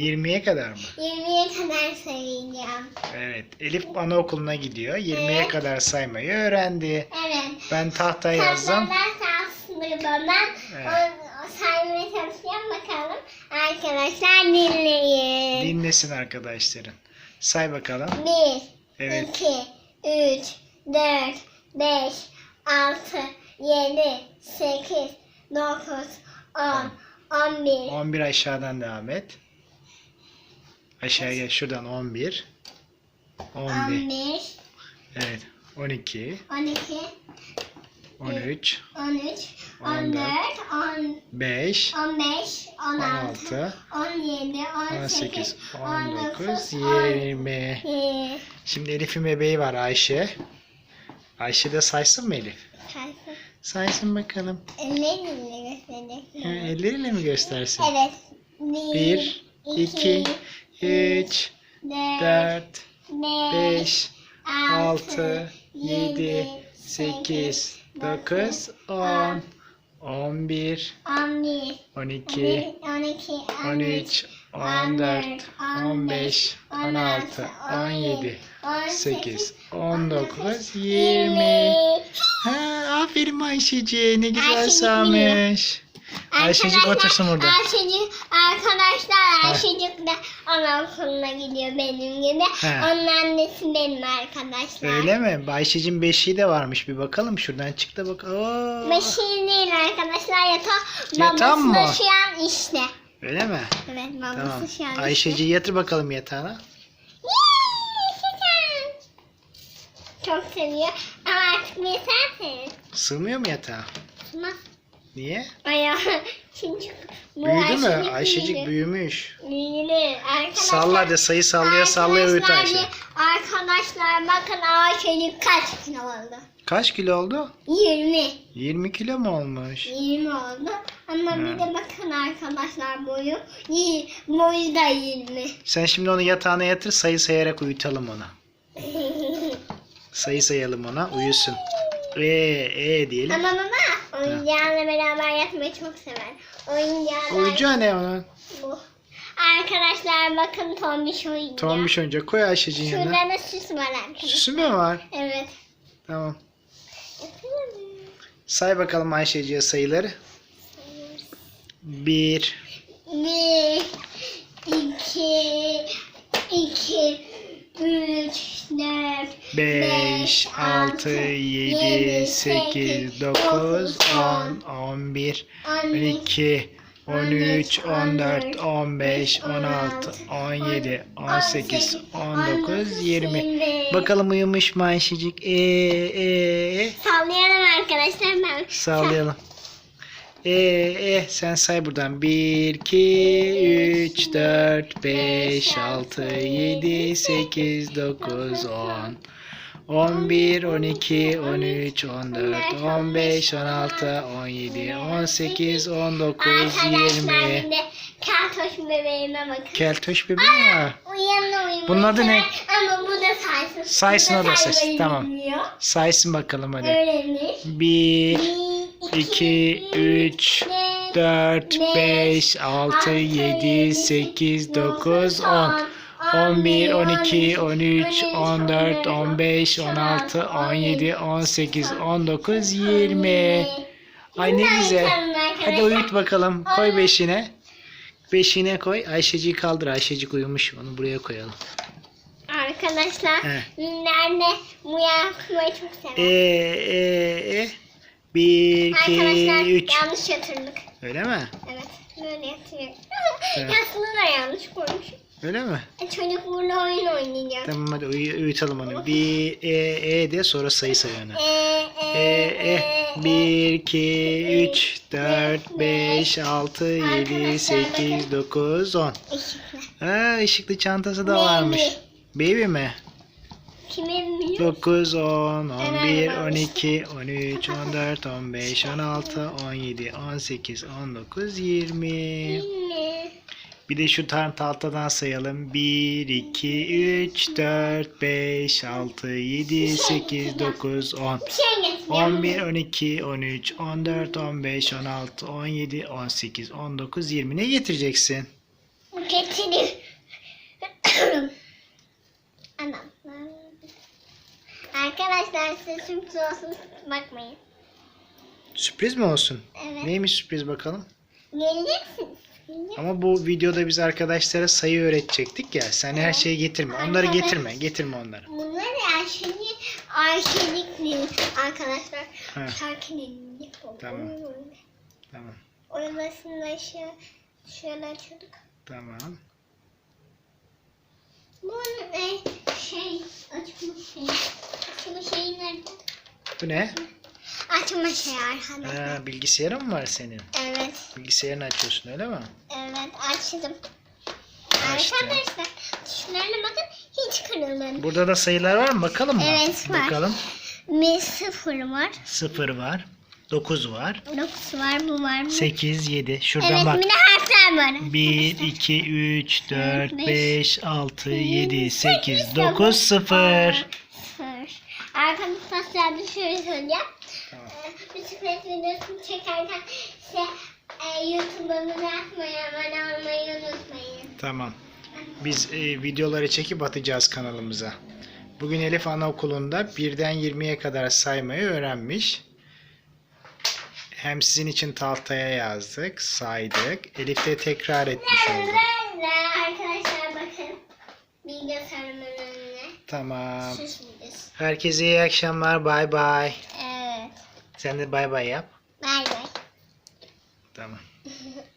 20'ye kadar mı? 20'ye kadar sayacağım. Evet. Elif anaokuluna gidiyor. 20'ye Evet. kadar saymayı öğrendi. Evet. Ben tahtaya yazdım. Aslında babam. Evet. O, o saymaya çalışacağım bakalım. Arkadaşlar dinleyin. Dinlesin arkadaşların. Say bakalım. 1, Evet. 2, 3, 4, 5, 6, 7, 8, 9, 10, 11, 11 aşağıdan devam et. Aşağıya şuradan 11. 11. 11, Evet. 12. 12, 13. 13, 14, 10, 5. 15, 16, 16. 17, 18. 18, 19. 19, 20. 20. Şimdi Elif'in bebeği var Ayşe. Ayşe de saysın mı Elif? Sayfa. Saysın bakalım. Elleriyle Ha, gösterecek. elleriyle mi göstersin? Evet. 1, 2, 3, 4, 5, 6, 7, 8, 9, 10, 11, 11, 12, 12, 13, 14, 15, 16, 17, 18, 19, 20. Ha, aferin Ayşeciğe ne güzel Ayşecik sağmış. Ayşecik otursun burada. Ayşecik, arkadaşlar Ayşecik de anaokuluna gidiyor benim gibi. He. Onun annesi benim arkadaşlar. Öyle mi? Ayşe'cin beşiği de varmış. Bir bakalım şuradan çık da bak. Oo, Beşiği değil arkadaşlar yatağı. Yatağı Babası mı? da şu an işte. Öyle mi? Evet babası Tamam. şu an işte. Ayşeciği yatır bakalım yatağına. Yee, şeker. Çok seviyor. Ama artık yetersin. Sığmıyor mu yatağa? Ama Niye? ayağı Büyüdü mü? Ayşecik büyümüş. Büyüdü. Arkadaşlar. Salla sayı sallaya sallaya Arkadaşlar, Ayşe. Arkadaşlar bakın Ayşecik kaç kilo oldu? Kaç kilo oldu? 20. 20 kilo mu olmuş? 20 oldu. Ama bir Ha. de bakın arkadaşlar boyu. Boyu da 20. Sen şimdi onu yatağına yatır sayı sayarak uyutalım ona. Sayı sayalım ona uyusun. E e diyelim. Ama baba oyuncağıyla beraber yatmayı çok sever. Oyuncağıyla Oyuncağı ne onun? bu. Arkadaşlar bakın tombiş oyuncağı. Tombiş oyuncak koy Ayşeciğin yanına. Şurada da süs var arkadaşlar. Süsü mü var? Evet. Tamam. Say bakalım Ayşeciğe sayıları. 1, Bir, iki, iki, 5, 6, 7, 8, 9, 10, 11, 12, 13, 14, 15, 16, 17, 18, 19, 20. Bakalım uyumuş mu Ayşecik? E, e, e. Sallayalım arkadaşlar ben. Sallayalım. E, e. Sen say buradan. 1, 2, 3, 4, 5, 6, 7, 8, 9, 10. 11, 12, 13, 14, 15, 16, 17, 18, 19, Arkadaşlar 20. bir de keltoş bebeğime bakın. Keltoş bebeği var. Uyanına uyumayı Bunun adı ne? Ama bu da saysın. Saysın o da saysın, tamam. Saysın bakalım hadi. Öğrenir. 1, 1, 2, 3, 4, 5, 6, 7, 8, 9, 10. 11, 12, 13, 14, 15, 16, 17, 18, 19, 20. Ay ne güzel. Hadi uyut bakalım. Koy beşine. Beşine koy. Ayşeciği kaldır. Ayşecik uyumuş. Onu buraya koyalım. Arkadaşlar He. bu yapmayı çok E, sever. e, e. 1, Arkadaşlar 2, 3. yanlış yatırdık. Öyle mi? Evet böyle yatırıyor. Evet. Aslında da yanlış koymuş. Öyle mi? E, çocuk burada oyun oynayacak. Tamam hadi uyu- uyutalım onu. 1, e, e de sonra sayı say ona. E, E, e. 1, 2, 3, 4, 5, 6, 7, 8, 9, 10. Işıklı. Ha, ışıklı çantası da varmış. Baby mi? Kimin biliyor? 9, 10, 11, Evet, 12, 13, 14, 15, 16, 17, 18, 19, 20. Bilmiyorum. Bir de şu tane tahtadan sayalım. 1, 2, 3, 4, 5, 6, 7, 8, 9, 10. Bir şey getireceğim. 11, 12, 13, 14, 15, 16, 17, 18, 19, 20. Ne getireceksin? Getireyim. Arkadaşlar size sürpriz olsun bakmayın. Sürpriz mi olsun? Evet. Neymiş sürpriz bakalım? Geleceksiniz. Ama bu videoda biz arkadaşlara sayı öğretecektik ya. Sen her şeyi getirme. Onları Arkadaş- getirme. Getirme onları. Bunlar Ayşe'nin Ayşe'nin arkadaşlar. Ha. Şarkı dinleyecek. Tamam. Tamam. Oynamasında şu, şöyle açıyorduk. Tamam. Bunun e, şey açma şey. Açma şeyi nerede? Bu ne? Açma şey arkadaşlar. Ha, bilgisayarın mı var senin? Evet. Bilgisayarını açıyorsun öyle mi? Evet açtım. Arkadaşlar tuşlarına bakın hiç kırılmadı. Burada da sayılar var mı? Bakalım mı? Evet, var. Bakalım. Bir sıfır var. 0 var. 9 var. Dokuz var bu var bu. 8, 7. Şuradan Evet bak. bir de harfler var. 1, 2, 3, 4, beş, 5, 6, 7, 8, sekiz, 9, dokuz, 0. Arkadaşlar bir şöyle söyleyeceğim. Tamam. Ee, Bisiklet videosunu çekerken size e, YouTube'umu atmayı, abone olmayı unutmayın. Tamam. Biz e, videoları çekip atacağız kanalımıza. Bugün Elif Anaokulu'nda 1'den 20'ye kadar saymayı öğrenmiş. Hem sizin için tahtaya yazdık, saydık. Elif de tekrar etmiş oldu. Arkadaşlar bakın. Bilgisayarımın önüne. Tamam. Süs Herkese iyi akşamlar. Bay bay. Evet. Sen de bay bay yap.